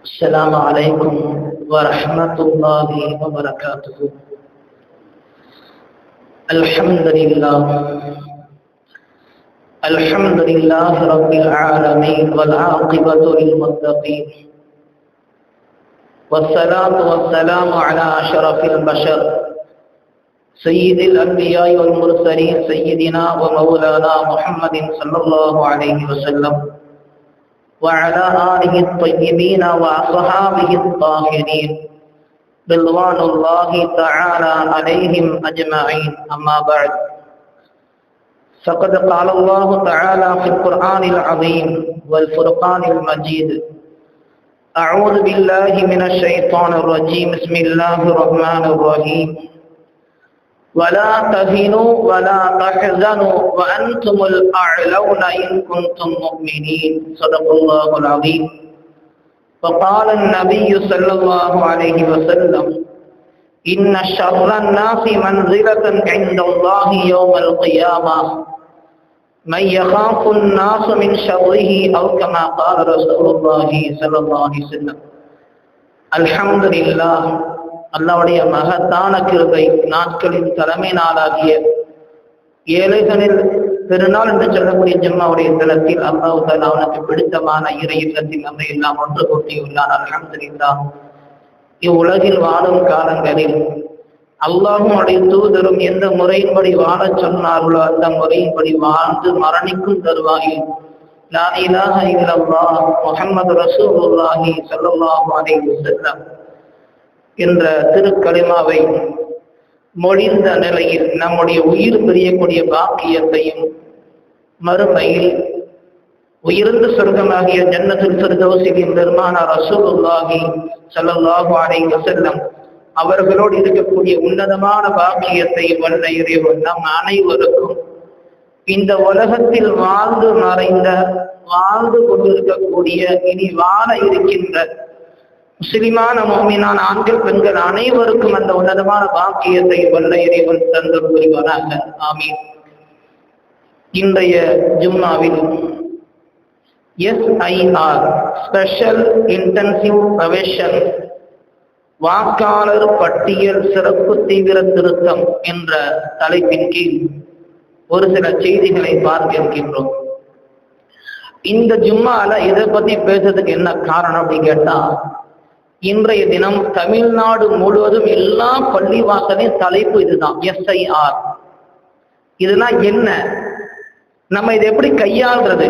السلام عليكم ورحمة الله وبركاته. الحمد لله. الحمد لله رب العالمين والعاقبة للمتقين. والصلاة والسلام على أشرف البشر. سيد الأنبياء والمرسلين سيدنا ومولانا محمد صلى الله عليه وسلم. وعلى آله الطيبين وأصحابه الطاهرين. رضوان الله تعالى عليهم أجمعين. أما بعد. فقد قال الله تعالى في القرآن العظيم والفرقان المجيد. أعوذ بالله من الشيطان الرجيم. بسم الله الرحمن الرحيم. ولا تهنوا ولا تحزنوا وأنتم الأعلون إن كنتم مؤمنين. صدق الله العظيم. وقال النبي صلى الله عليه وسلم إن شر الناس منزلة عند الله يوم القيامة. من يخاف الناس من شره أو كما قال رسول الله صلى الله عليه وسلم. الحمد لله அல்லாவுடைய மகத்தான கிருபை நாட்களின் தலைமை நாளாகிய ஏழைகளில் பெருநாள் என்று சொல்லக்கூடிய ஜம்மாவுடைய தளத்தில் அல்லாஹ் அவனுக்கு பிடித்தமான இறை இல்லத்தில் நம்மை எல்லாம் ஒன்று கூட்டியுள்ளான். அல்ஹம்துலில்லா. இவ்வுலகில் வாழும் காலங்களில் அல்லாஹும் உடைய தூதரும் எந்த முறையின்படி வாழச் சொன்னார்களோ அந்த முறையின்படி வாழ்ந்து மரணிக்கும் தருவாயில். லா இலாஹ இல்லல்லாஹ் முஹம்மது ரசூலுல்லாஹி ஸல்லல்லாஹு அலைஹி வஸல்லம். என்ற திருக்கலிமாவை மொழிந்த நிலையில் நம்முடைய உயிர் பிரியக்கூடிய பாக்கியத்தையும் மறுமையில் உயர்ந்த சொர்க்கமாகிய ஜன்னத்தில் சிறுதோசிலின் பெருமான ரசூலுல்லாஹி ஸல்லல்லாஹு அலைஹி வஸல்லம் அவர்களோடு இருக்கக்கூடிய உன்னதமான பாக்கியத்தை வல்ல இறைவன் நம் அனைவருக்கும் இந்த உலகத்தில் வாழ்ந்து மறைந்த வாழ்ந்து கொண்டிருக்கக்கூடிய இனி வாழ இருக்கின்ற முஸ்லிமான மோமினான ஆண்கள் பெண்கள் அனைவருக்கும் அந்த உன்னதமான பாக்கியத்தை வல்ல இறைவன் தந்து புரிவாராக ஆமீன். இன்றைய ஜும்மாவில் எஸ்ஐஆர் ஸ்பெஷல் இன்டென்சிவ் ப்ரொவேஷன் வாக்காளர் பட்டியல் சிறப்பு தீவிர திருத்தம் என்ற தலைப்பின் கீழ் ஒரு சில செய்திகளை பார்த்திருக்கின்றோம். இந்த ஜும்மால இதை பத்தி பேசுறதுக்கு என்ன காரணம் அப்படின்னு கேட்டா இன்றைய தினம் தமிழ்நாடு முழுவதும் எல்லா பள்ளிவாசலையும் தலைப்பு இதுதான் எஸ்ஐஆர் இதெல்லாம் என்ன? நம்ம இதை எப்படி கையாள்றது?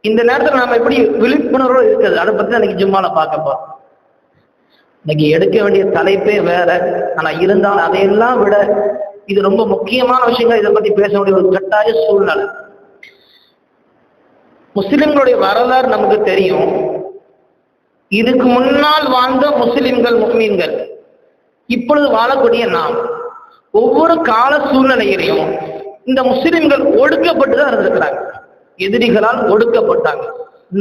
இந்த நேரத்தில் நம்ம எப்படி விழிப்புணர்வு இருக்குது அதை பற்றி இன்னைக்கு ஜும்மால பார்க்க போறோம். இன்னைக்கு எடுக்க வேண்டிய தலைப்பே வேற. ஆனா இருந்தாலும் அதையெல்லாம் விட இது ரொம்ப முக்கியமான விஷயங்கள். இதை பத்தி பேச வேண்டிய ஒரு கட்டாய சூழ்நிலை. முஸ்லிம்களுடைய வரலாறு நமக்கு தெரியும். இதுக்கு முன்னால் வாழ்ந்த முஸ்லிம்கள் முஸ்லீம்கள் இப்பொழுது வாழக்கூடிய நாம். ஒவ்வொரு கால சூழ்நிலையிலையும் இந்த முஸ்லிம்கள் ஒடுக்கப்பட்டு தான் இருந்திருக்கிறாங்க. எதிரிகளால் ஒடுக்கப்பட்டாங்க.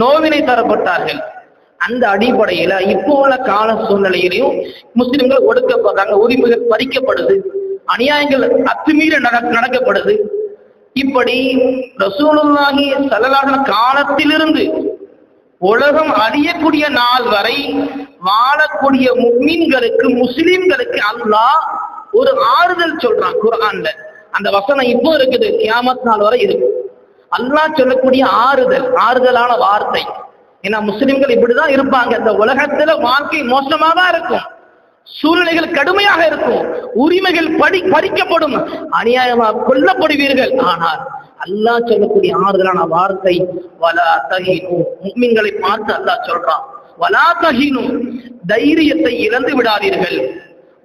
நோவினை தரப்பட்டார்கள். அந்த அடிப்படையில இப்போ உள்ள கால சூழ்நிலையிலையும் முஸ்லிம்கள் ஒடுக்கப்படுறாங்க. உரிமைகள் பறிக்கப்படுது. அநியாயங்கள் அத்துமீற நடக்கப்படுது. இப்படி ரசூலுல்லாஹி சல்லல்லாஹு காலத்திலிருந்து உலகம் அழியக்கூடிய நாள் வரை வாழக்கூடிய முஸ்லிம்களுக்கு முஸ்லிம்களுக்கு அல்லாஹ் ஒரு ஆறுதல் சொல்றான் குரான்ல அந்த வசனம் இப்போ இருக்குது கியாமத் நாள் வரை இருக்கு. அல்லாஹ் சொல்லக்கூடிய ஆறுதல் ஆறுதலான வார்த்தை. ஏன்னா முஸ்லிம்கள் இப்படிதான் இருப்பாங்க. இந்த உலகத்துல வாழ்க்கை மோசமா தான் இருக்கும். சூழ்நிலைகள் கடுமையாக இருக்கும். உரிமைகள் படி பறிக்கப்படும். அநியாயமாக கொல்லப்படுவீர்கள். ஆனால் அல்லாஹ் சொல்லக்கூடிய ஆறுதலான வார்த்தை வலா தகினு முக்மின்களை பார்த்து அல்லாஹ் சொல்றான் வலா தகினு தைரியத்தை இழந்து விடாதீர்கள்.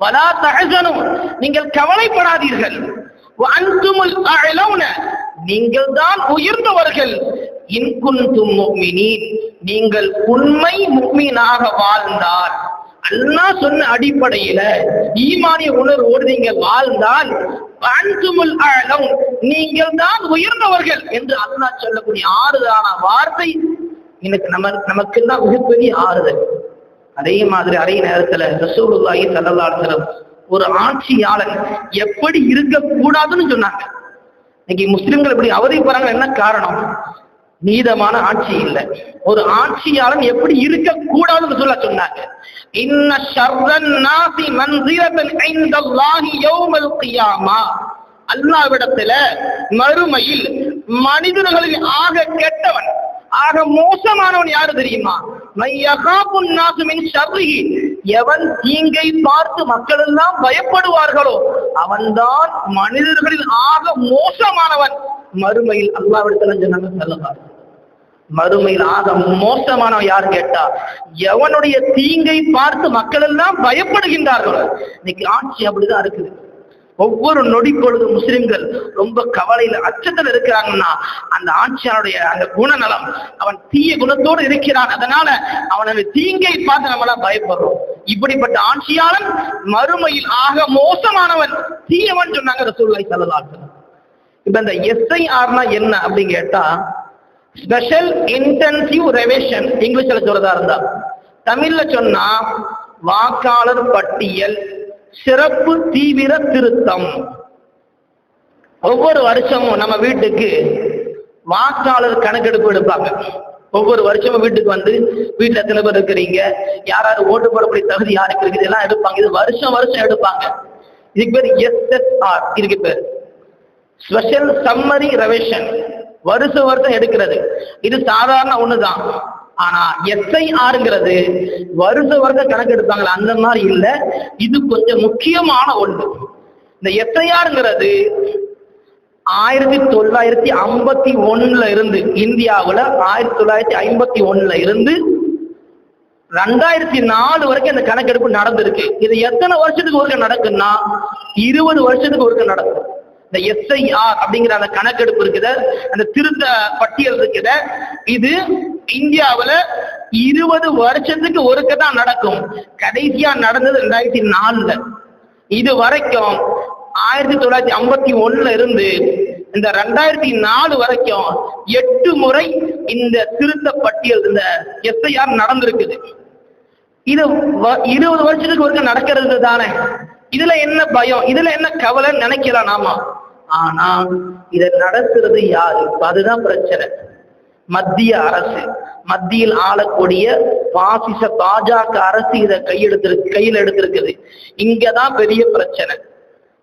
வலா தகனும் நீங்கள் கவலைப்படாதீர்கள். அன்துமுல் அழலவுன நீங்கள் தான் உயர்ந்தவர்கள். இன்குந்தும் முக்மினி நீங்கள் உண்மை முக்மீனாக வாழ்ந்தால் அல்லா சொன்ன அடிப்படையில ஈமானிய உணர்வோடு நீங்கள் வாழ்ந்தால் நீங்கள் தான் உயர்ந்தவர்கள் என்று அல்லா சொல்லக்கூடிய ஆறுதலான வார்த்தை. எனக்கு நம்ம நமக்கு தான் மிகப்பெரிய ஆறுதல். அதே மாதிரி அதே நேரத்துல ரசூலுல்லாஹி ஸல்லல்லாஹு ஒரு ஆட்சியாளர் எப்படி இருக்க கூடாதுன்னு சொன்னாங்க. இன்னைக்கு முஸ்லிம்கள் இப்படி அவதிப்படுறாங்க என்ன காரணம்? நீதமான ஆட்சி இல்லை. ஒரு ஆட்சியாளன் எப்படி இருக்க கூடாதுன்னு சொல்ல சொன்னாங்க. இன்ன ஷர்ரன் நாசி மன்சிரத்தன் ஐந்தல்லாஹி யௌமல் கியாமா. அல்லாவிடத்துல மறுமையில் மனிதர்களில் ஆக கெட்டவன் ஆக மோசமானவன் யாரு தெரியுமா? எவன் தீங்கை பார்த்து மக்கள் எல்லாம் பயப்படுவார்களோ அவன்தான் மனிதர்களில் ஆக மோசமானவன். மறுமையில் அல்லாவிடத்துல சொன்னாங்க செல்லலாம் மறுமையில் ஆக மோசமானவன் யார் கேட்டா? எவனுடைய தீங்கை பார்த்து மக்கள் எல்லாம் பயப்படுகின்றார்களோ. இன்னைக்கு ஆட்சி அப்படிதான் இருக்குது. ஒவ்வொரு நொடி பொழுது முஸ்லிம்கள் ரொம்ப கவலையில அச்சத்தில் இருக்கிறாங்கன்னா அந்த ஆட்சியாருடைய அந்த குணநலம் அவன் தீய குணத்தோடு இருக்கிறான். அதனால அவனது தீங்கை பார்த்து நம்மளாம் பயப்படுறோம். இப்படிப்பட்ட ஆட்சியாளன் மறுமையில் ஆக மோசமானவன் தீயவன் சொன்னாங்க ரசூலுல்லாஹி ஸல்லல்லாஹு இப்ப இந்த எஸ்ஐஆர்னா என்ன அப்படின்னு கேட்டா ஸ்பெஷல் இன்டென்சிவ் ரெவிஷன் இங்கிலீஷ்ல சொல்றதா இருந்தா. தமிழ்ல சொன்னா வாக்காளர் பட்டியல் சிறப்பு தீவிர திருத்தம். ஒவ்வொரு வருஷமும் நம்ம வீட்டுக்கு வாக்காளர் கணக்கெடுப்பு எடுப்பாங்க. ஒவ்வொரு வருஷமும் வீட்டுக்கு வந்து வீட்டுல எத்தனை பேர் இருக்கிறீங்க யாராவது ஓட்டு போடக்கூடிய தகுதி யாருக்கு இருக்குது இதெல்லாம் எடுப்பாங்க. இது வருஷம் வருஷம் எடுப்பாங்க. இதுக்கு பேர் எஸ்எஸ்ஆர் இதுக்கு பேர். ஸ்பெஷல் சம்மரி ரெவிஷன் வருஷம் வருஷம் எடுக்கிறது. இது சாதாரண ஒண்ணுதான். ஆனா எஸ்ஐஆருங்கிறது வருஷ வருஷம் கணக்கு எடுப்பாங்களா அந்த மாதிரி இல்ல. இது கொஞ்சம் முக்கியமான ஒன்று இந்த எஸ்ஐஆருங்கிறது ஆயிரத்தி தொள்ளாயிரத்தி ஐம்பத்தி ஒண்ணுல இருந்து இந்தியாவுல ஆயிரத்தி தொள்ளாயிரத்தி ஐம்பத்தி ஒண்ணுல இருந்து ரெண்டாயிரத்தி நாலு வரைக்கும் இந்த கணக்கெடுப்பு நடந்திருக்கு. இது எத்தனை வருஷத்துக்கு ஒருக்க நடக்குன்னா இருபது வருஷத்துக்கு ஒருக்க நடக்கும். இந்த எஸ்ஐஆர் அப்படிங்கிற அந்த கணக்கெடுப்பு இருக்குது அந்த திருத்த பட்டியல் இருக்குது. இது இந்தியாவுல இருபது வருஷத்துக்கு ஒருக்க தான் நடக்கும். கடைசியா நடந்தது ரெண்டாயிரத்தி நாலுல. இது வரைக்கும் ஆயிரத்தி தொள்ளாயிரத்தி ஐம்பத்தி ஒண்ணுல இருந்து இந்த ரெண்டாயிரத்தி நாலு வரைக்கும் எட்டு முறை இந்த திருத்த பட்டியல் இந்த எஸ்ஐஆர் நடந்திருக்குது. இது வ- இருபது வருஷத்துக்கு ஒருக்க நடக்கிறது தானே இதுல என்ன பயம்? இதுல என்ன கவலைன்னு நினைக்கலாம் நாம. ஆனா இத நடத்துறது யாரு? அதுதான் பிரச்சனை. மத்திய அரசு. மத்தியில் ஆளக்கூடிய பாசிச பாஜக அரசு இதை கையெடுத்திருக்கு கையில் எடுத்திருக்குது. இங்கதான் பெரிய பிரச்சனை.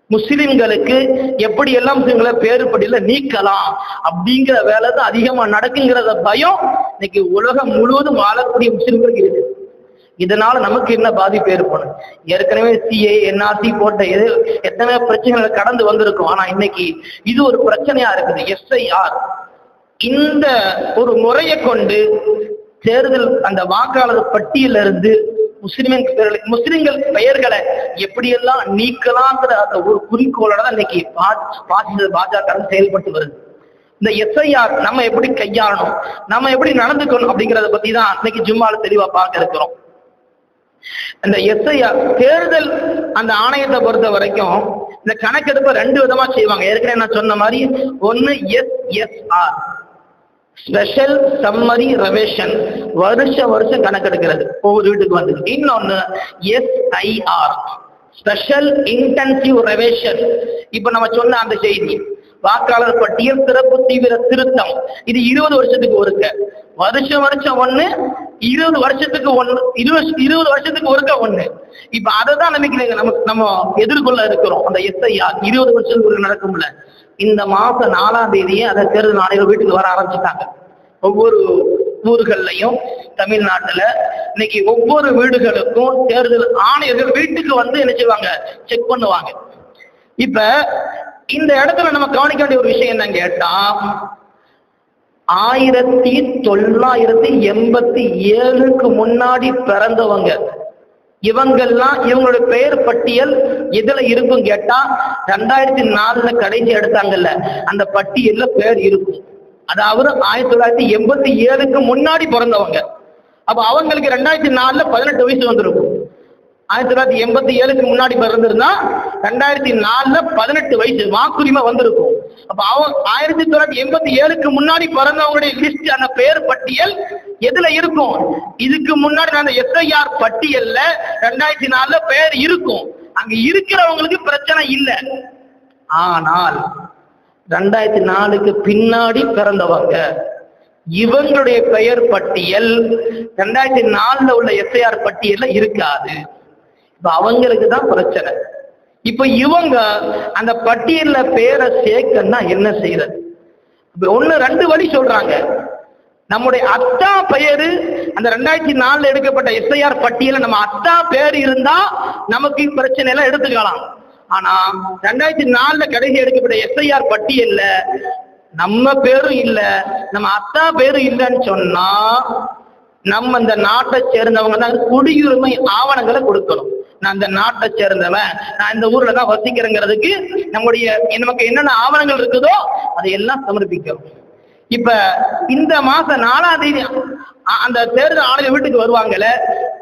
முஸ்லிம்களுக்கு எப்படி எல்லாம் முஸ்லிம்களை பேருப்படியில நீக்கலாம்? அப்படிங்கிற வேலை தான் அதிகமா நடக்குங்கிறத பயம் இன்னைக்கு உலகம் முழுவதும் வாழக்கூடிய முஸ்லிம்களுக்கு இருக்கு. இதனால நமக்கு என்ன பாதிப்பு ஏற்படும்? ஏற்கனவே சிஏ என்ஆர்சி போட்ட எது எத்தனை பிரச்சனைகள் கடந்து வந்திருக்கும். ஆனா இன்னைக்கு இது ஒரு பிரச்சனையா இருக்குது. எஸ்ஐஆர் இந்த ஒரு முறையை கொண்டு தேர்தல் அந்த வாக்காளர் பட்டியல இருந்து முஸ்லிமின் பெயர்களை- முஸ்லிம்கள் பெயர்களை எப்படியெல்லாம் நீக்கலாங்கிற அந்த ஒரு குறிக்கோளோட தான் இன்னைக்கு பாஜக செயல்பட்டு வருது. இந்த எஸ்ஐஆர் நம்ம எப்படி கையாளணும்? நம்ம எப்படி நடந்துக்கணும் அப்படிங்கறத பத்தி தான் இன்னைக்கு ஜும்மால தெளிவா பார்க்க இருக்கிறோம். அந்த எஸ்ஐஆர் தேர்தல் அந்த ஆணையத்தை பொறுத்த வரைக்கும் இந்த கணக்கெடுப்பை ரெண்டு விதமா செய்வாங்க. ஏற்கனவே நான் சொன்ன மாதிரி ஒன்னு ஆர் ஸ்பெஷல் சம்மரி ரெவேஷன். வருஷ வருஷம் கணக்கெடுக்கிறது. ஒவ்வொரு வீட்டுக்கு வந்து. இன்னொன்னு எஸ்ஐஆர் ஸ்பெஷல் இன்டென்சிவ் ரெவேஷன். இப்ப நம்ம சொன்ன அந்த செய்தி வாக்காளர் பட்டியல் சிறப்பு தீவிர திருத்தம். இது இருபது வருஷத்துக்கு ஒருக்க. வருஷம் வருஷம் ஒண்ணு இருபது வருஷத்துக்கு ஒண்ணு இருபது இருபது வருஷத்துக்கு ஒருக்க ஒண்ணு. இப்ப அதை தான் நமக்கு நம்ம எதிர்கொள்ள இருக்கிறோம். அந்த எஸ்ஐயா இருபது வருஷத்துக்கு நடக்கும்ல. இந்த மாசம் நாலாம் தேதியே அதை தேர்தல் ஆணையர் வீட்டுக்கு வர ஆரம்பிச்சுட்டாங்க. ஒவ்வொரு ஊர்கள்லயும் தமிழ்நாட்டுல. இன்னைக்கு ஒவ்வொரு வீடுகளுக்கும் தேர்தல் ஆணையர்கள் வீட்டுக்கு வந்து என்ன செய்வாங்க? செக் பண்ணுவாங்க. இப்ப இந்த இடத்துல நம்ம கவனிக்க வேண்டிய ஒரு விஷயம் என்னன்னு கேட்டா ஆயிரத்தி தொள்ளாயிரத்தி எண்பத்தி ஏழுக்கு முன்னாடி பிறந்தவங்க. இவங்கெல்லாம் இவங்களோட பெயர் பட்டியல் எதுல இருக்கும் கேட்டா ரெண்டாயிரத்தி நாலுல கடைசி எடுத்தாங்கல்ல அந்த பட்டியல்ல பேர் இருக்கும். அதாவது ஆயிரத்தி தொள்ளாயிரத்தி எண்பத்தி ஏழுக்கு முன்னாடி பிறந்தவங்க. அப்ப அவங்களுக்கு ரெண்டாயிரத்தி நாலுல பதினெட்டு வயசு வந்திருக்கும். ஆயிரத்தி தொள்ளாயிரத்தி எண்பத்தி ஏழுக்கு முன்னாடி பிறந்திருந்தா ரெண்டாயிரத்தி நாலுல பதினெட்டு வயசு வாக்குரிமை வந்திருக்கும். அப்ப அவங்க ஆயிரத்தி தொள்ளாயிரத்தி எண்பத்தி ஏழுக்கு முன்னாடி பிறந்தவங்களுடைய லிஸ்ட் அந்த பெயர் பட்டியல் எதுல இருக்கும்? இதுக்கு முன்னாடி அந்த எஸ்ஐஆர் பட்டியல்ல ரெண்டாயிரத்தி நாலுல பெயர் இருக்கும். அங்க இருக்கிறவங்களுக்கு பிரச்சனை இல்லை. ஆனால் ரெண்டாயிரத்தி நாலுக்கு பின்னாடி பிறந்தவங்க இவங்களுடைய பெயர் பட்டியல் ரெண்டாயிரத்தி நாலுல உள்ள எஸ்ஐஆர் பட்டியல்ல இருக்காது. இப்ப அவங்களுக்கு தான் பிரச்சனை. இப்ப இவங்க அந்த பட்டியல்ல பேரை சேர்க்கன்னா என்ன செய்யறது ஒன்னு ரெண்டு வழி சொல்றாங்க. நம்முடைய அத்தா பெயரு அந்த ரெண்டாயிரத்தி நாலுல எடுக்கப்பட்ட எஸ்ஐஆர் பட்டியல நம்ம அத்தா பேர் இருந்தா நமக்கு பிரச்சனை எல்லாம் எடுத்துக்கலாம். ஆனா ரெண்டாயிரத்தி நாலுல கடைசி எடுக்கப்பட்ட எஸ்ஐஆர் பட்டியல்ல நம்ம பேரும் இல்ல நம்ம அத்தா பேரும் இல்லைன்னு சொன்னா நம்ம இந்த நாட்டை சேர்ந்தவங்க தான் குடியுரிமை ஆவணங்களை கொடுக்கணும். நான் இந்த நாட்டை சேர்ந்தவன். நான் இந்த ஊர்ல தான் வசிக்கிறேங்கிறதுக்கு நம்முடைய நமக்கு என்னென்ன ஆவணங்கள் இருக்குதோ அதையெல்லாம் சமர்ப்பிக்கணும் இப்ப இந்த மாசம் நாலாம் தேதி அந்த தேர்தல் ஆணைய வீட்டுக்கு வருவாங்கல்ல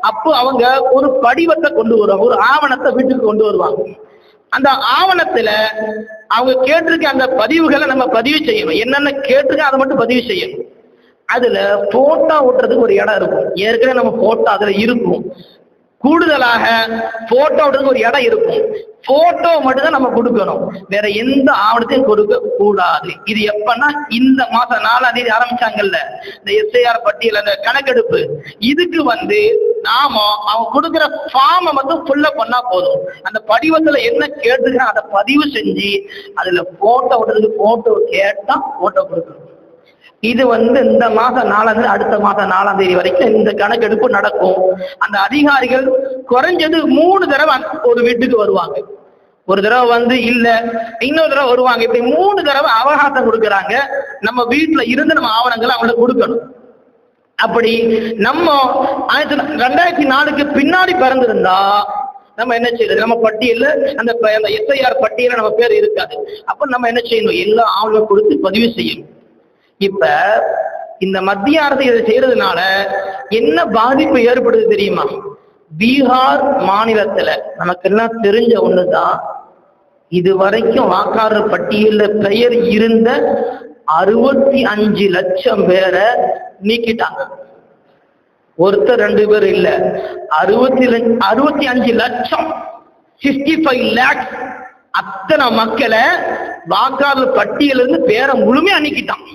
அப்போ அவங்க ஒரு படிவத்தை கொண்டு வருவாங்க ஒரு ஆவணத்தை வீட்டுக்கு கொண்டு வருவாங்க. அந்த ஆவணத்துல அவங்க கேட்டிருக்க அந்த பதிவுகளை நம்ம பதிவு செய்யணும். என்னென்ன கேட்டிருக்க அதை மட்டும் பதிவு செய்யணும். அதுல போட்டோ ஓட்டுறதுக்கு ஒரு இடம் இருக்கும். ஏற்கனவே நம்ம போட்டோ அதுல இருக்கும். கூடுதலாக போட்டோ ஒரு இடம் இருக்கும். போட்டோ மட்டும்தான் நம்ம கொடுக்கணும். வேற எந்த ஆவணத்தையும் கொடுக்க கூடாது இது எப்பன்னா இந்த மாசம் நாலாம் தேதி ஆரம்பிச்சாங்கல்ல இந்த எஸ்ஐஆர் பட்டியல் அந்த கணக்கெடுப்பு. இதுக்கு வந்து நாம அவங்க கொடுக்குற ஃபார்மை மட்டும் ஃபுல்ல பண்ணா போதும். அந்த படிவத்துல என்ன கேட்டுக்கிறோம் அதை பதிவு செஞ்சு அதுல போட்டோ விடுறதுக்கு போட்டோ கேட்டா போட்டோ கொடுக்கணும். இது வந்து இந்த மாசம் நாலாம் தேதி அடுத்த மாசம் நாலாம் தேதி வரைக்கும் இந்த கணக்கெடுப்பு நடக்கும். அந்த அதிகாரிகள் குறைஞ்சது மூணு தடவை ஒரு வீட்டுக்கு வருவாங்க. ஒரு தடவை வந்து இல்ல இன்னொரு தடவை வருவாங்க. இப்படி மூணு தடவை அவகாசம் கொடுக்குறாங்க. நம்ம வீட்டுல இருந்து நம்ம ஆவணங்களை அவங்களுக்கு கொடுக்கணும். அப்படி நம்ம ஆயிரத்தி ரெண்டாயிரத்தி நாலுக்கு பின்னாடி பிறந்திருந்தா நம்ம என்ன செய்யறது? நம்ம பட்டியல அந்த அந்த எஸ்ஐஆர் பட்டியல நம்ம பேர் இருக்காது. அப்ப நம்ம என்ன செய்யணும்? எல்லா ஆவணங்களும் கொடுத்து பதிவு செய்யணும். இப்ப இந்த மத்திய அரசு இதை செய்யறதுனால என்ன பாதிப்பு ஏற்படுது தெரியுமா? பீகார் மாநிலத்துல நமக்கெல்லாம் தெரிஞ்ச ஒண்ணுதான். இது வரைக்கும் வாக்காளர் பட்டியலில் பெயர் இருந்த அறுபத்தி அஞ்சு லட்சம் பேரை நீக்கிட்டாங்க. ஒருத்தர் ரெண்டு பேர் இல்ல. அறுபத்தி அறுபத்தி அஞ்சு லட்சம் சிக்ஸ்டி ஃபைவ் லேக்ஸ் அத்தனை மக்களை வாக்காளர் பட்டியலிருந்து பேரை முழுமையா நீக்கிட்டான்.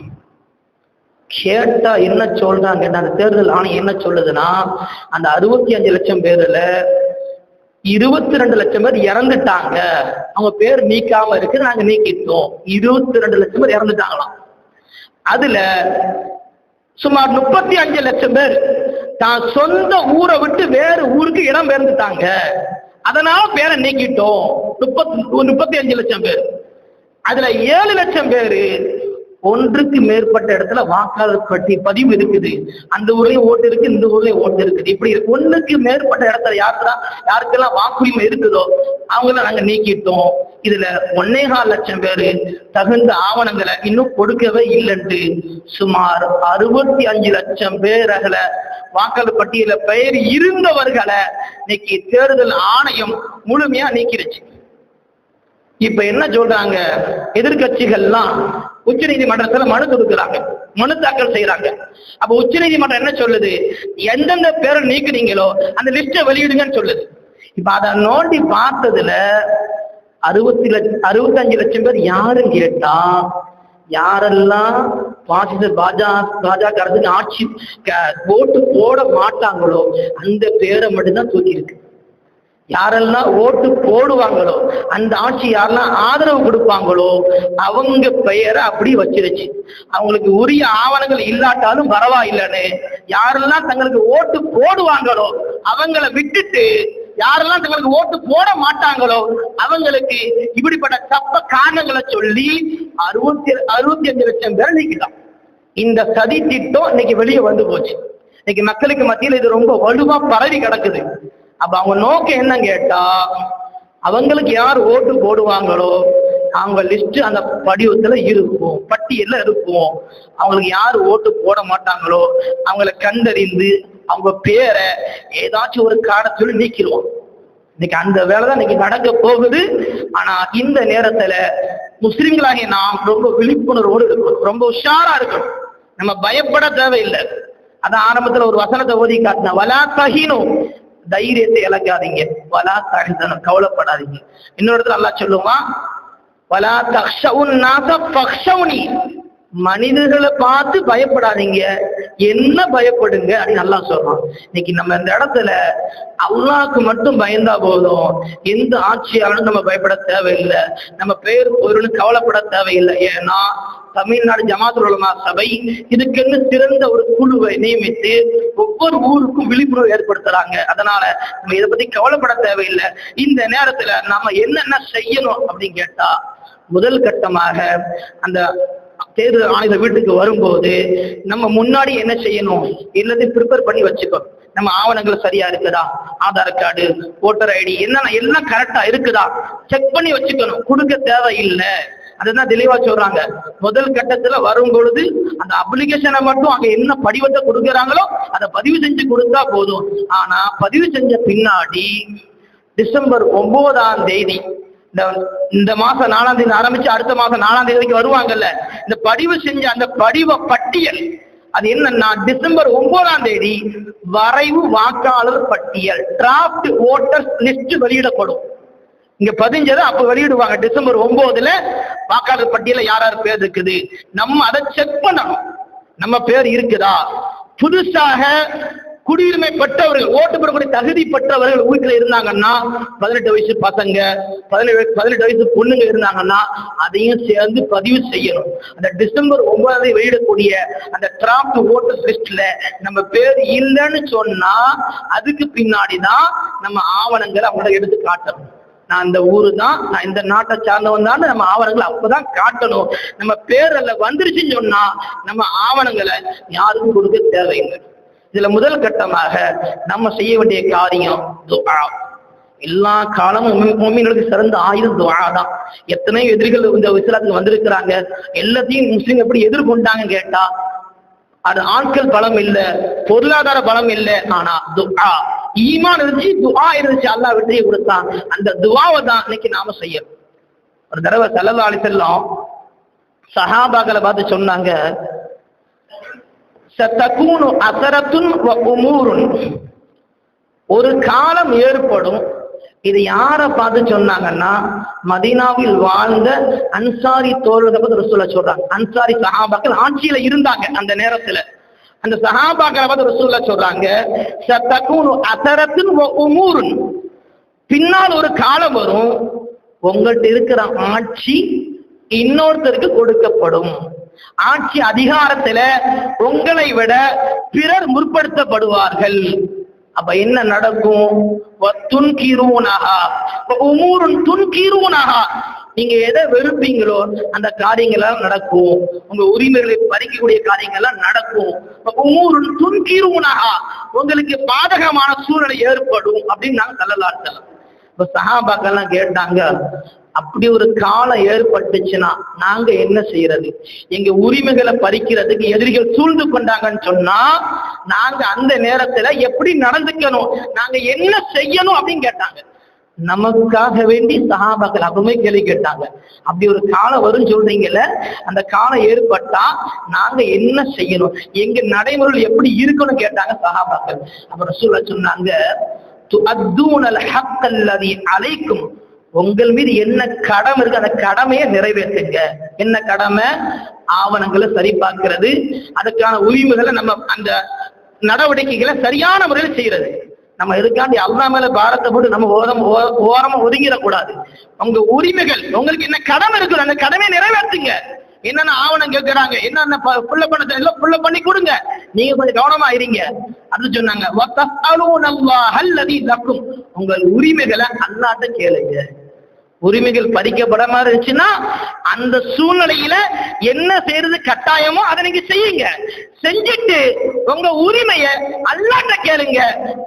கேட்டா என்ன சொல்றாங்க அந்த தேர்தல் ஆணையம் என்ன சொல்லுதுன்னா அந்த அறுபத்தி அஞ்சு லட்சம் பேர்ல இருபத்தி ரெண்டு லட்சம் பேர் இறந்துட்டாங்க. அவங்க பேர் நீக்காம இருக்கு நாங்க நீக்கிட்டோம். இருபத்தி ரெண்டு லட்சம் பேர் இறந்துட்டாங்களாம். அதுல சுமார் முப்பத்தி அஞ்சு லட்சம் பேர் தான் சொந்த ஊரை விட்டு வேறு ஊருக்கு இடம் பெயர்ந்துட்டாங்க. அதனால பேரை நீக்கிட்டோம். முப்பத்தி முப்பத்தி அஞ்சு லட்சம் பேர். அதுல ஏழு லட்சம் பேரு ஒன்றுக்கு மேற்பட்ட இடத்துல வாக்காளர் பட்டி பதிவு இருக்குது. அந்த ஊர்லயும் ஓட்டு இருக்கு இந்த ஊர்லயும் ஓட்டு இருக்குது. இப்படி இருக்கு. ஒண்ணுக்கு மேற்பட்ட இடத்துல யாருக்கெல்லாம் யாருக்கெல்லாம் வாக்குரிமை இருக்குதோ அவங்கள நாங்க நீக்கிட்டோம். இதுல ஒன்னேகால் லட்சம் பேரு தகுந்த ஆவணங்களை இன்னும் கொடுக்கவே இல்லைன்ட்டு சுமார் அறுபத்தி அஞ்சு லட்சம் பேரகல வாக்காளர் பட்டியல பெயர் இருந்தவர்களை இன்னைக்கு தேர்தல் ஆணையம் முழுமையா நீக்கிடுச்சு. இப்ப என்ன சொல்றாங்க? எதிர்கட்சிகள்லாம் உச்ச நீதிமன்றத்துல மனு கொடுக்குறாங்க. மனு தாக்கல் செய்யறாங்க அப்ப உச்ச நீதிமன்றம் என்ன சொல்லுது? எந்தெந்த பேரை நீக்குறீங்களோ அந்த லிஸ்ட வெளியிடுங்கன்னு சொல்லுது. இப்ப அதை நோண்டி பார்த்ததுல அறுபத்தி லட்சம் அறுபத்தஞ்சு லட்சம் பேர் யாருன்னு கேட்டா யாரெல்லாம் பாசிச பாஜக பாஜக அரசுக்கு ஆட்சி ஓட்டு போட மாட்டாங்களோ அந்த பேரை மட்டும்தான் தூக்கி இருக்கு யாரெல்லாம் ஓட்டு போடுவாங்களோ அந்த ஆட்சி யாரெல்லாம் ஆதரவு கொடுப்பாங்களோ அவங்க பெயரை அப்படி வச்சிருச்சு. அவங்களுக்கு உரிய ஆவணங்கள் இல்லாட்டாலும் பரவாயில்லைன்னு யாரெல்லாம் தங்களுக்கு ஓட்டு போடுவாங்களோ அவங்கள விட்டுட்டு யாரெல்லாம் தங்களுக்கு ஓட்டு போட மாட்டாங்களோ அவங்களுக்கு இப்படிப்பட்ட தப்ப காரணங்களை சொல்லி அறுபத்தி அறுபத்தி அஞ்சு லட்சம் பேர் நீக்கிட்டான். இந்த சதி திட்டம் இன்னைக்கு வெளியே வந்து போச்சு. இன்னைக்கு மக்களுக்கு மத்தியில் இது ரொம்ப வலுவா பரவி கிடக்குது. அப்ப அவங்க நோக்கம் என்ன கேட்டா அவங்களுக்கு யார் ஓட்டு போடுவாங்களோ அவங்க லிஸ்ட் அந்த படிவத்துல இருக்கும் பட்டியல்ல இருக்கும். அவங்களுக்கு யார் ஓட்டு போட மாட்டாங்களோ அவங்கள கண்டறிந்து அவங்க பேரை ஏதாச்சும் ஒரு காரணத்துல நீக்கிடுவோம். இன்னைக்கு அந்த வேலை தான் இன்னைக்கு நடக்க போகுது. ஆனா இந்த நேரத்துல முஸ்லிம்களாகிய நாம் ரொம்ப விழிப்புணர்வோடு இருக்கணும். ரொம்ப உஷாரா இருக்கணும். நம்ம பயப்பட தேவையில்லை. அதான் ஆரம்பத்துல ஒரு வசனத்தை ஓதி காட்டின வலா தகினும் தைரியத்தை இழக்காதீங்க. வலா தகிதனும் கவலைப்படாதீங்க. இன்னொரு இடத்துல அல்லாஹ் சொல்லுவான் வலா தக்ஷவுன் நாச பக்ஷவுனி மனிதர்களை பார்த்து பயப்படாதீங்க. என்ன பயப்படுங்க? அப்படின்னு நல்லா சொல்றான். இன்னைக்கு நம்ம இந்த இடத்துல அல்லாஹ்க்கு மட்டும் பயந்தா போதும். எந்த ஆட்சியாலும் நம்ம பயப்பட தேவையில்லை. நம்ம பேர் பொருள்னு கவலைப்பட தேவையில்லை. ஏன்னா தமிழ்நாடு ஜமாத்துல் உலமா சபை இதுக்கென்னு சிறந்த ஒரு குழுவை நியமித்து ஒவ்வொரு ஊருக்கும் விழிப்புணர்வு ஏற்படுத்துறாங்க. அதனால நம்ம இதை பத்தி கவலைப்பட தேவையில்லை. இந்த நேரத்துல நாம என்னென்ன செய்யணும் அப்படின்னு கேட்டா முதல் கட்டமாக அந்த தேர்தல் ஆயுத வீட்டுக்கு வரும்போது நம்ம முன்னாடி என்ன செய்யணும்? எல்லாத்தையும் ப்ரிப்பேர் பண்ணி வச்சுக்கோ நம்ம ஆவணங்கள் சரியா இருக்குதா? ஆதார் கார்டு ஓட்டர் ஐடி என்னென்ன எல்லாம் கரெக்டா இருக்குதா? செக் பண்ணி வச்சுக்கணும். கொடுக்க தேவையில்லை. அதுதான் தெளிவா சொல்றாங்க. முதல் கட்டத்துல வரும் பொழுது அந்த அப்ளிகேஷனை மட்டும் அங்க என்ன படிவத்தை கொடுக்குறாங்களோ அதை பதிவு செஞ்சு கொடுத்தா போதும். ஆனா பதிவு செஞ்ச பின்னாடி டிசம்பர் ஒன்பதாம் தேதி இந்த இந்த மாசம் நாலாம் தேதி ஆரம்பிச்சு அடுத்த மாசம் நாலாம் தேதி வரைக்கும் வருவாங்கல்ல? இந்த படிவு செஞ்ச அந்த படிவ பட்டியல் அது என்னன்னா டிசம்பர் ஒன்பதாம் தேதி வரைவு வாக்காளர் பட்டியல் டிராஃப்ட் ஓட்டர்ஸ் லிஸ்ட் வெளியிடப்படும். இங்க பதிஞ்சதை அப்ப வெளியிடுவாங்க. டிசம்பர் ஒன்பதுல வாக்காளர் பட்டியல யார் யார் பேர் இருக்குது? நம்ம அதை செக் பண்ணணும். நம்ம பேர் இருக்குதா? புதுசாக குடியுரிமை பெற்றவர்கள் ஓட்டு பெறக்கூடிய தகுதி பெற்றவர்கள் வீட்டுல இருந்தாங்கன்னா பதினெட்டு வயசு பசங்க பதினேழு பதினெட்டு வயசு பொண்ணுங்க இருந்தாங்கன்னா அதையும் சேர்ந்து பதிவு செய்யணும். அந்த டிசம்பர் ஒன்பதாம் வெளியிடக்கூடிய அந்த டிராப்ட் ஓட்டர் லிஸ்ட்ல நம்ம பேர் இல்லைன்னு சொன்னா அதுக்கு பின்னாடி தான் நம்ம ஆவணங்களை அவங்கள எடுத்து காட்டணும். நான் இந்த ஊரு தான் நான் இந்த நாட்டை சார்ந்தவன் தான் நம்ம ஆவணங்களை அப்பதான் காட்டணும். நம்ம பேர்ல வந்துருச்சுன்னு சொன்னா நம்ம ஆவணங்களை யாருக்கும் கொடுக்க தேவையில்லை. இதுல முதல் கட்டமாக நம்ம செய்ய வேண்டிய காரியம் துஆ. எல்லா காலமும் மோமின்களுக்கு சிறந்த ஆயுதம் துவா தான். எத்தனை எதிரிகள் இந்த இஸ்லாத்துக்கு வந்திருக்கிறாங்க. எல்லாத்தையும் முஸ்லீம் எப்படி எதிர்கொண்டாங்க கேட்டா அது ஆட்கள் பலம் இல்லை பொருளாதார பலம் இல்லை ஆனா துஆ. ஈமான் இருந்துச்சு துஆ இருந்துச்சு அல்லாஹ் வெற்றியை கொடுத்தான். அந்த துவாவை தான் இன்னைக்கு நாம செய்யணும் ஒரு தடவை சல்லல்லாஹு அலைஹி வஸல்லம் சஹாபாக்களை பார்த்து சொன்னாங்க சத்தகூனு அசரத்துன் உமூருன் ஒரு காலம் ஏற்படும். இது யாரை பார்த்து சொன்னாங்கன்னா மதீனாவில் வாழ்ந்த அன்சாரி தோழர்களை பத்தி ரசூல சொல்றாங்க. அன்சாரி சஹாபாக்கள் ஆட்சியில இருந்தாங்க அந்த நேரத்துல. அந்த சஹாபாக்களை பார்த்து ரசூல சொல்றாங்க சத்தகூனு அசரத்துன் உமூருன் பின்னால் ஒரு காலம் வரும். உங்கள்கிட்ட இருக்கிற ஆட்சி இன்னொருத்தருக்கு கொடுக்கப்படும். ஆட்சி அதிகாரத்துல உங்களை விட பிறர் முற்படுத்தப்படுவார்கள். அப்ப என்ன நடக்கும்? துன்கீரூனஹா உமூருன் நீங்க எதை வெறுப்பீங்களோ அந்த காரியங்கள்லாம் நடக்கும். உங்க உரிமைகளை பறிக்கக்கூடிய காரியங்கள்லாம் நடக்கும். உமூருன் துன்கீரூனஹா. உங்களுக்கு பாதகமான சூழ்நிலை ஏற்படும் அப்படின்னு நாங்க சொல்லலாம் இப்ப சஹாபாக்கள்லாம் கேட்டாங்க அப்படி ஒரு காலம் ஏற்பட்டுச்சுன்னா நாங்க என்ன செய்யறது? எங்க உரிமைகளை பறிக்கிறதுக்கு எதிரிகள் சூழ்ந்து கொண்டாங்கன்னு சொன்னா நாங்க அந்த நேரத்துல எப்படி நடந்துக்கணும்? நாங்க என்ன செய்யணும் அப்படின்னு கேட்டாங்க. நமக்காக வேண்டி சஹாபாக்கள் அப்பவுமே கேள்வி கேட்டாங்க. அப்படி ஒரு காலம் வரும் சொல்றீங்கல்ல? அந்த காலம் ஏற்பட்டா நாங்க என்ன செய்யணும்? எங்க நடைமுறைகள் எப்படி இருக்கணும் கேட்டாங்க சகாபாக்கள். அப்புறம் சொல்ல சொன்னாங்க அலைக்கும் உங்கள் மீது என்ன கடமை இருக்கு அந்த கடமையை நிறைவேற்றுங்க. என்ன கடமை? ஆவணங்களை சரி பார்க்கிறது. அதுக்கான உரிமைகளை நம்ம அந்த நடவடிக்கைகளை சரியான முறையில் செய்யறது நம்ம இதுக்காண்டி அல்லா மேல பாரத்தை போட்டு நம்ம ஓரம் ஓ- ஓரமா ஒதுங்கிடக்கூடாது. உங்க உரிமைகள் உங்களுக்கு என்ன கடமை இருக்குது அந்த கடமையை நிறைவேற்றுங்க. என்னென்ன ஆவணம் கேட்கிறாங்க என்னென்ன ப- புள்ள பண்ண எல்லாம் புள்ள பண்ணி கொடுங்க. நீங்க கொஞ்சம் கவனமா இருங்க. அப்படின்னு சொன்னாங்க உங்கள் உரிமைகளை அல்லாட்ட கேளுங்க. உரிமைகள் பறிக்கப்படாம இருந்துச்சுன்னா அந்த சூழ்நிலையில என்ன செய்யறது கட்டாயமோ அதை நீங்க செய்யுங்க. செஞ்சுட்டு உங்க உரிமைய அல்லாட்ட கேளுங்க.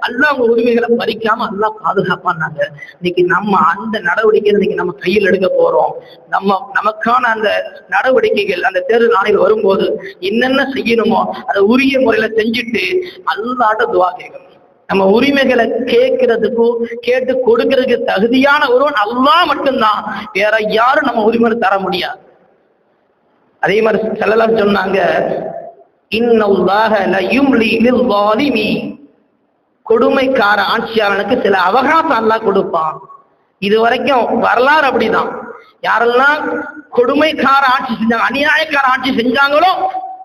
அல்லா உங்க உரிமைகளை பறிக்காம அல்லாஹ் பாதுகாப்பானாங்க இன்னைக்கு நம்ம அந்த நடவடிக்கைகள் இன்னைக்கு நம்ம கையில் எடுக்க போறோம். நம்ம நமக்கான அந்த நடவடிக்கைகள் அந்த தேர்தல் நாளையில் வரும்போது என்னென்ன செய்யணுமோ அதை உரிய முறையில செஞ்சுட்டு அல்லாட்ட துவா கேட்கணும். நம்ம உரிமைகளை கேட்கறதுக்கும் கேட்டு கொடுக்கறதுக்கு தகுதியான ஒருவன் அல்லா மட்டும்தான். வேற யாரும் நம்ம உரிமை தர முடியாது. அதே மாதிரி செல்லலாம் சொன்னாங்க கொடுமைக்கார ஆட்சியாளனுக்கு சில அவகாசம் எல்லாம் கொடுப்பான். இது வரைக்கும் வரலாறு அப்படிதான். யாரெல்லாம் கொடுமைக்கார ஆட்சி செஞ்சாங்க அநியாயக்கார ஆட்சி செஞ்சாங்களோ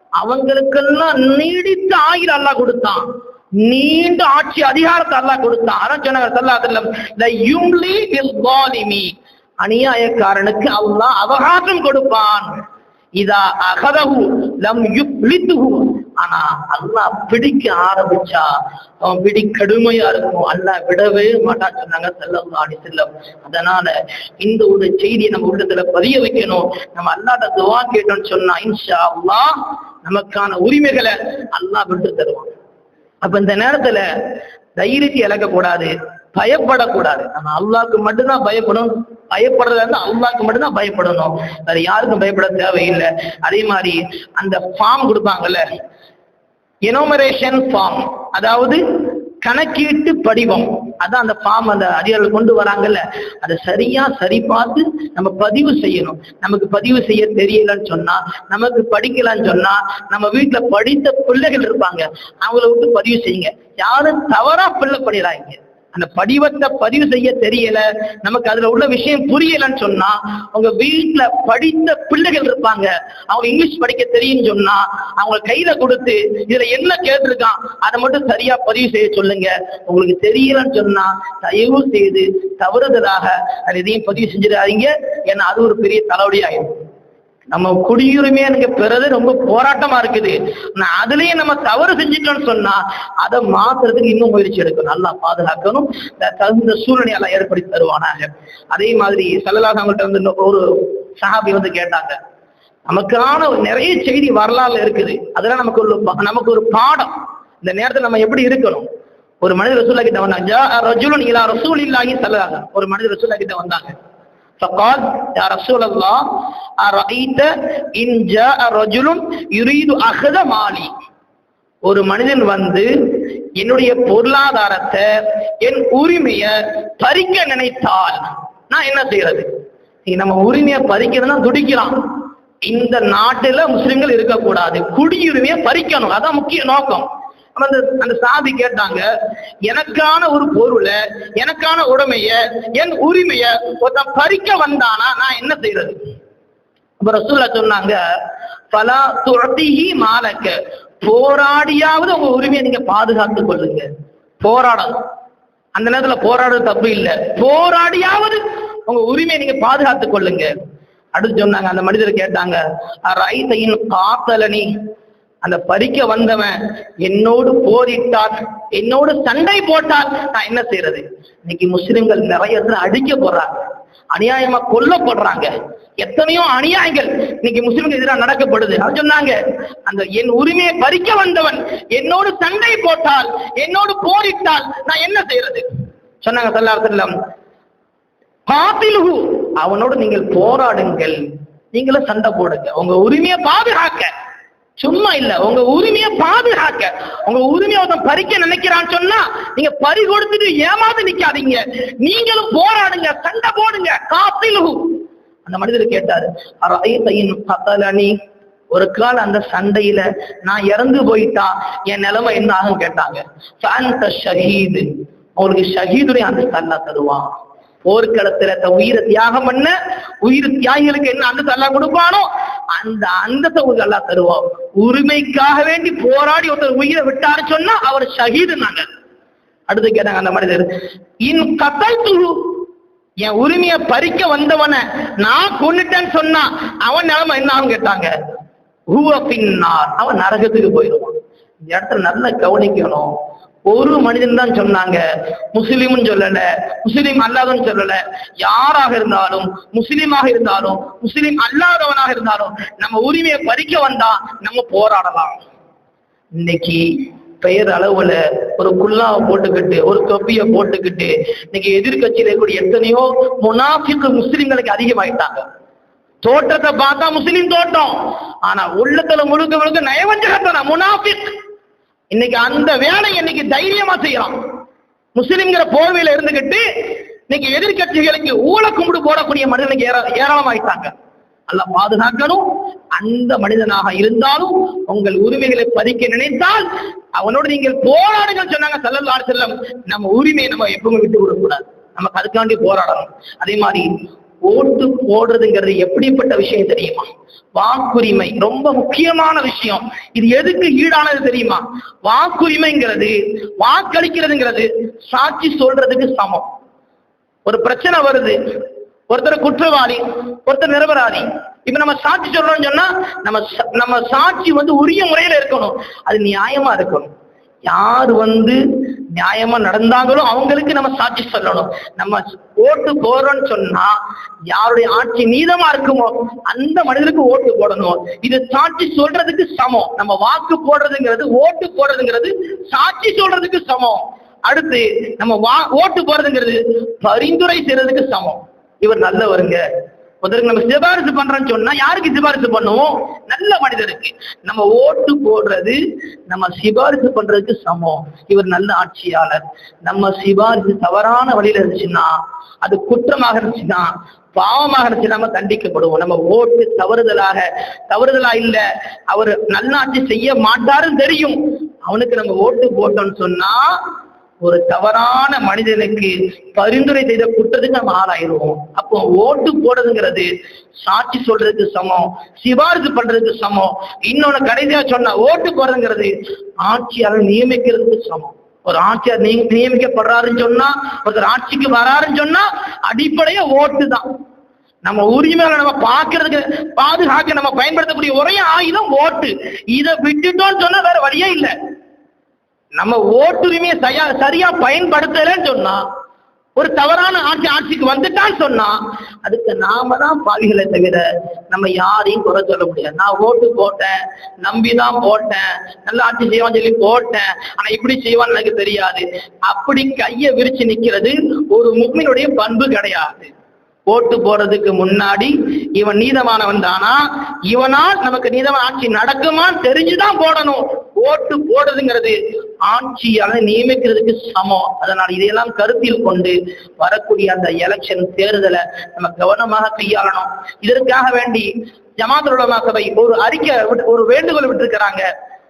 அவங்களுக்கெல்லாம் நீடித்த ஆயுள் எல்லாம் கொடுத்தான். நீண்ட ஆட்சி அதிகாரத்தை அல்லாஹ் கொடுத்தான் அதான் சொன்னாங்க ஸல்லல்லாஹு யும்லி அநியாயக்காரனுக்கு அல்லாஹ் அவகாசம் கொடுப்பான். இதா அகதகு லம் யுப்லித்துஹு ஆனா அல்லாஹ் பிடிக்க ஆரம்பிச்சா அவன் பிடி கடுமையா இருக்கும். அல்லாஹ் விடவே மாட்டா சொன்னாங்க ஸல்லல்லாஹு ஆடி செல்லம் அதனால இந்த ஒரு செய்தியை நம்ம உள்ளத்துல பதிய வைக்கணும். நம்ம அல்லாட்ட துவா கேட்டோம்னு சொன்னா இன்ஷா அல்லாஹ் நமக்கான உரிமைகளை அல்லாஹ் விட்டு தருவான். அப்ப இந்த நேரத்துல தைரியத்தை இழக்கக்கூடாது பயப்படக்கூடாது. நம்ம அல்லாவுக்கு மட்டும்தான் பயப்படணும். பயப்படுறதா இருந்தா அல்லாவுக்கு மட்டும்தான் பயப்படணும். வேற யாருக்கும் பயப்பட தேவையில்லை. அதே மாதிரி அந்த ஃபார்ம் கொடுப்பாங்கல்ல எனோமரேஷன் ஃபார்ம் அதாவது கணக்கீட்டு படிவம். அதான் அந்த ஃபார்ம் அந்த அதிகாரிகள் கொண்டு வராங்கல்ல. அதை சரியா சரி பார்த்து நம்ம பதிவு செய்யணும். நமக்கு பதிவு செய்ய தெரியலன்னு சொன்னா நமக்கு படிக்கலன்னு சொன்னா நம்ம வீட்டுல படித்த பிள்ளைகள் இருப்பாங்க. அவங்கள விட்டு பதிவு செய்யுங்க. யாரும் தவறா பிள்ளை பண்ணிடாங்க அந்த படிவத்தை பதிவு செய்ய தெரியல. நமக்கு அதுல உள்ள விஷயம் புரியலன்னு சொன்னா அவங்க வீட்டுல படித்த பிள்ளைகள் இருப்பாங்க. அவங்க இங்கிலீஷ் படிக்க தெரியும்னு சொன்னா அவங்க கையில கொடுத்து இதுல என்ன கேட்டிருக்கான் அதை மட்டும் சரியா பதிவு செய்ய சொல்லுங்க. உங்களுக்கு தெரியலன்னு சொன்னா தயவு செய்து தவறுதலாக அது எதையும் பதிவு செஞ்சிடாதீங்க. ஏன்னா அது ஒரு பெரிய தலைவலி ஆயிடும் நம்ம குடியுரிமை எனக்கு பெறது ரொம்ப போராட்டமா இருக்குது. அதுலயும் நம்ம தவறு செஞ்சிட்டோம்னு சொன்னா அதை மாத்துறதுக்கு இன்னும் முயற்சி எடுக்கணும். நல்லா பாதுகாக்கணும். தகுந்த சூழ்நிலையெல்லாம் ஏற்படுத்தி தருவானாங்க அதே மாதிரி சல்லல்லாஹு அவங்கள்ட்ட வந்து ஒரு சஹாபி வந்து கேட்டாங்க. நமக்கான ஒரு நிறைய செய்தி வரலாறுல இருக்குது. அதெல்லாம் நமக்கு ஒரு நமக்கு ஒரு பாடம். இந்த நேரத்துல நம்ம எப்படி இருக்கணும்? ஒரு மனித ரசூல்லா கிட்ட வந்தாங்க. ஜா ரஜுலுன் இலா ரசூலில்லாஹி ஸல்லல்லாஹு ஒரு மனிதர் ரசூல்லா கிட்ட வந்தாங்க. فقال يا رسول الله أرأيت إن جاء رجل يريد أخذ مالي ஒரு மனிதன் வந்து என்னுடைய பொருளாதாரத்தை என் உரிமைய பறிக்க நினைத்தால் நான் என்ன செய்யறது நீ நம்ம உரிமையை பறிக்கிறதுனா துடிக்கலாம் இந்த நாட்டுல முஸ்லிம்கள் இருக்கக்கூடாது குடியுரிமையை பறிக்கணும் அதான் முக்கிய நோக்கம் அப்ப அந்த அந்த சாதி கேட்டாங்க எனக்கான ஒரு பொருளை எனக்கான உடமைய என் உரிமைய ஒருத்தன் பறிக்க வந்தானா நான் என்ன செய்யறது அப்ப ரசூல்லா சொன்னாங்க பலா துரத்திஹி மாலக்க. போராடியாவது உங்க உரிமையை நீங்க பாதுகாத்துக் கொள்ளுங்க. போராடணும். அந்த நேரத்துல போராடுறது தப்பு இல்ல. போராடியாவது உங்க உரிமையை நீங்க பாதுகாத்துக் கொள்ளுங்க. அடுத்து சொன்னாங்க அந்த மனிதர் கேட்டாங்க ரைத்தையின் காத்தலனி? அந்த பறிக்க வந்தவன் என்னோடு போரிட்டார் என்னோடு சண்டை போட்டால் நான் என்ன செய்யறது இன்னைக்கு முஸ்லிம்கள் நிறைய இடத்துல அடிக்க போறாங்க அநியாயமா கொல்லப்படுறாங்க. எத்தனையோ அநியாயங்கள் இன்னைக்கு முஸ்லிம்கள் எதிராக நடக்கப்படுது. அது சொன்னாங்க அந்த என் உரிமையை பறிக்க வந்தவன் என்னோடு சண்டை போட்டால் என்னோடு போரிட்டால் நான் என்ன செய்யறது சொன்னாங்க சல்லல்லாஹு அலைஹி வஸல்லம் அவனோடு நீங்கள் போராடுங்கள் நீங்களும் சண்டை போடுங்க உங்க உரிமையை பாதுகாக்க. சும்மா இல்ல. உங்க உரிமையை பாதுகாக்க. உங்க உரிமையை ஒருத்தன் பறிக்க நினைக்கிறான்னு சொன்னா நீங்க பறி கொடுத்துட்டு ஏமாந்து நிக்காதீங்க. நீங்களும் போராடுங்க சண்டை போடுங்க. காத்திலு அந்த மனிதர் கேட்டாரு அரைத்தையின் கத்தலனி? ஒரு கால் அந்த சண்டையில நான் இறந்து போயிட்டா என் நிலைமை என்ன ஆகும் கேட்டாங்க. ஃபஅன்த ஷஹீது. ஷஹீதுடைய அந்த தல்லா தருவான். போர்க்களத்துல தன் உயிரை தியாகம் பண்ண உயிர் தியாகிகளுக்கு என்ன அந்த எல்லாம் கொடுப்பானோ அந்த அந்தத்தை உங்களுக்கு எல்லாம் தருவோம் உரிமைக்காக வேண்டி போராடி ஒருத்தர் உயிரை விட்டாரு சொன்னா அவர் ஷஹீது நாங்க. அடுத்து கேட்டாங்க அந்த மனிதர் இன் கத்தல் என் உரிமையை பறிக்க வந்தவனை நான் கொண்டுட்டேன்னு சொன்னா அவன் நிலைமை என்ன ஆகும் கேட்டாங்க. ஹூவ பின்னார். அவன் நரகத்துக்கு போயிடுவான். இந்த இடத்துல நல்லா கவனிக்கணும். ஒரு மனிதன் தான் சொன்னாங்க. முஸ்லீம்னு சொல்லல. முஸ்லீம் அல்லாதன்னு சொல்லல. யாராக இருந்தாலும் முஸ்லீமாக இருந்தாலும் முஸ்லீம் அல்லாதவனாக இருந்தாலும் நம்ம உரிமையை பறிக்க வந்தா நம்ம போராடலாம். இன்னைக்கு பெயர் அளவுல ஒரு குல்லாவை போட்டுக்கிட்டு ஒரு தொப்பிய போட்டுக்கிட்டு இன்னைக்கு எதிர்க்கட்சியில இருக்கக்கூடிய எத்தனையோ முனாஃபிக்கு முஸ்லிம்களுக்கு அதிகமாயிட்டாங்க. தோட்டத்தை பார்த்தா முஸ்லீம் தோட்டம். ஆனா உள்ளத்துல முழுக்க முழுக்க நயவஞ்சகத்தன முனாஃபிக். இன்னைக்கு அந்த வேலை இன்னைக்கு தைரியமா செய்யலாம். முஸ்லிம்ங்கிற போர்வையில இருந்துகிட்டு இன்னைக்கு எதிர்க்கட்சிகளுக்கு ஊழ கும்பிடு போடக்கூடிய மனிதனுக்கு ஏராளமாயிட்டாங்க. நல்லா பாதுகாக்கணும். அந்த மனிதனாக இருந்தாலும் உங்கள் உரிமைகளை பறிக்க நினைத்தால் அவனோடு நீங்கள் போராடுங்கள் சொன்னாங்க சல்லல்லாஹு அலைஹி நம்ம உரிமையை நம்ம எப்பவுமே விட்டு விடக்கூடாது நமக்கு அதுக்காண்டி போராடணும். அதே மாதிரி ஓட்டு போடுறதுங்கிறது எப்படிப்பட்ட விஷயம் தெரியுமா? வாக்குரிமை ரொம்ப முக்கியமான விஷயம். இது எதுக்கு ஈடானது தெரியுமா? வாக்குரிமைங்கிறது வாக்களிக்கிறதுங்கிறது சாட்சி சொல்றதுக்கு சமம். ஒரு பிரச்சனை வருது ஒருத்தர் குற்றவாளி ஒருத்தர் நிரபராதி. இப்ப நம்ம சாட்சி சொல்றோம்னு சொன்னா நம்ம ச- நம்ம சாட்சி வந்து உரிய முறையில இருக்கணும். அது நியாயமா இருக்கணும். யார் வந்து நியாயமா நடந்தாங்களோ அவங்களுக்கு நம்ம சாட்சி சொல்லணும். நம்ம ஓட்டு போடுறோம்னு சொன்னா யாருடைய ஆட்சி நீதமா இருக்குமோ அந்த மனிதனுக்கு ஓட்டு போடணும். இது சாட்சி சொல்றதுக்கு சமம். நம்ம வாக்கு போடுறதுங்கிறது ஓட்டு போடுறதுங்கிறது சாட்சி சொல்றதுக்கு சமம். அடுத்து நம்ம வா ஓட்டு போறதுங்கிறது பரிந்துரை செய்யறதுக்கு சமம். இவர் நல்லவருங்க. ஒருத்தருக்கு நம்ம சிபாரிசு பண்றோம்னு சொன்னா யாருக்கு சிபாரிசு பண்ணுவோம்? நல்ல மனிதருக்கு. நம்ம ஓட்டு போடுறது நம்ம சிபாரிசு பண்றதுக்கு சமம். இவர் நல்ல ஆட்சியாளர். நம்ம சிபாரிசு தவறான வழியில இருந்துச்சுன்னா அது குற்றமாக இருந்துச்சுன்னா பாவமாக இருந்துச்சு நம்ம தண்டிக்கப்படுவோம். நம்ம ஓட்டு தவறுதலாக தவறுதலா இல்ல. அவர் நல்லாட்சி செய்ய மாட்டாருன்னு தெரியும். அவனுக்கு நம்ம ஓட்டு போட்டோம்னு சொன்னா ஒரு தவறான மனிதனுக்கு பரிந்துரை செய்த குற்றத்துக்கு நம்ம ஆளாயிருவோம். அப்போ ஓட்டு போடுறதுங்கிறது சாட்சி சொல்றதுக்கு சமம் சிபாரிசு பண்றதுக்கு சமம் இன்னொன்னு கடைசியா சொன்ன ஓட்டு போடுறதுங்கிறது ஆட்சியாளர் நியமிக்கிறதுக்கு சமம். ஒரு ஆட்சியார் நிய- நியமிக்கப்படுறாருன்னு சொன்னா ஒருத்தர் ஆட்சிக்கு வராருன்னு சொன்னா அடிப்படையா ஓட்டு தான். நம்ம உரிமைகளை நம்ம பார்க்கறதுக்கு பாதுகாக்க நம்ம பயன்படுத்தக்கூடிய ஒரே ஆயுதம் ஓட்டு. இதை விட்டுட்டோம்னு சொன்னா வேற வழியே இல்லை. நம்ம ஓட்டுரிமையை சரியா சரியா பயன்படுத்தலைன்னு சொன்னா ஒரு தவறான ஆட்சி ஆட்சிக்கு வந்துட்டான்னு சொன்னா அதுக்கு நாம தான் பாவிகளை தவிர நம்ம யாரையும் குறை சொல்ல முடியாது. நான் ஓட்டு போட்டேன் நம்பி தான் போட்டேன் நல்ல ஆட்சி செய்வான்னு சொல்லி போட்டேன் ஆனா இப்படி செய்வான்னு எனக்கு தெரியாது. அப்படி கையை விரிச்சு நிக்கிறது ஒரு முக்மினுடைய பண்பு கிடையாது. ஓட்டு போறதுக்கு முன்னாடி இவன் நீதமானவன் தானா? இவனால் நமக்கு நீதமான ஆட்சி நடக்குமான்னு தெரிஞ்சுதான் போடணும். ஓட்டு போடுறதுங்கிறது ஆட்சியான நியமிக்கிறதுக்கு சமம். அதனால் இதையெல்லாம் கருத்தில் கொண்டு வரக்கூடிய அந்த எலெக்ஷன் தேர்தலை நம்ம கவனமாக கையாளணும். இதற்காக வேண்டி ஜமாத்துல் சபை ஒரு அறிக்கை விட்டு- ஒரு வேண்டுகோள் விட்டுருக்கிறாங்க.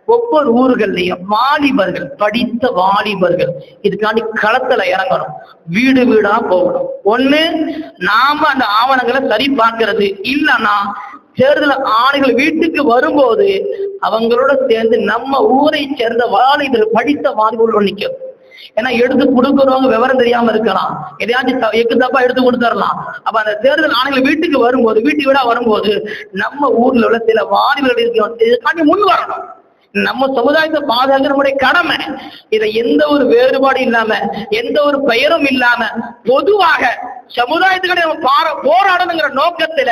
ஒவ்வொரு ஊர்கள்லயும் வாலிபர்கள் படித்த வாலிபர்கள். இதுக்காண்டி களத்துல இறங்கணும். வீடு வீடா போகணும். ஒண்ணு நாம அந்த ஆவணங்களை சரி பார்க்கறது. இல்லைன்னா தேர்தல் ஆணைகள் வீட்டுக்கு வரும்போது அவங்களோட சேர்ந்து நம்ம ஊரை சேர்ந்த வாலிபர்கள் படித்த வாலிபர்கள் நிற்கும் ஏன்னா எடுத்து கொடுக்கறவங்க விவரம் தெரியாம இருக்கலாம். எதையாச்சும் த- எக்கு தப்பா எடுத்து கொடுத்துடலாம். அப்ப அந்த தேர்தல் ஆணைகள் வீட்டுக்கு வரும்போது வீட்டு வீடா வரும்போது நம்ம ஊர்ல உள்ள சில வாலிபர்கள் இருக்கணும். இதுக்காண்டி முன் வரணும். நம்ம சமுதாயத்தை பாதுகாக்க நம்முடைய கடமை. இதை எந்த ஒரு வேறுபாடு இல்லாம எந்த ஒரு பெயரும் இல்லாம பொதுவாக சமுதாயத்துக்கு நம்ம பார போராடணுங்கிற நோக்கத்துல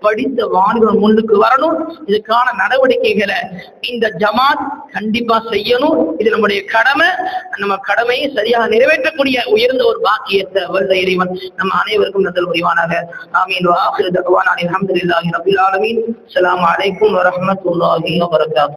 படித்த வாலிபர் முன்னுக்கு வரணும். இதுக்கான நடவடிக்கைகளை இந்த ஜமாத் கண்டிப்பா செய்யணும். இது நம்முடைய கடமை. நம்ம கடமையை சரியாக நிறைவேற்றக்கூடிய உயர்ந்த ஒரு பாக்கியத்தை வருத இறைவன் நம்ம அனைவருக்கும் நந்தல் புரிவானாக. ஆமீன். வாஹிரு தஅவானா அல்ஹம்துலில்லாஹி ரப்பில் ஆலமீன். அஸ்ஸலாமு அலைக்கும் வரஹ்மத்துல்லாஹி வபரகாத்துஹு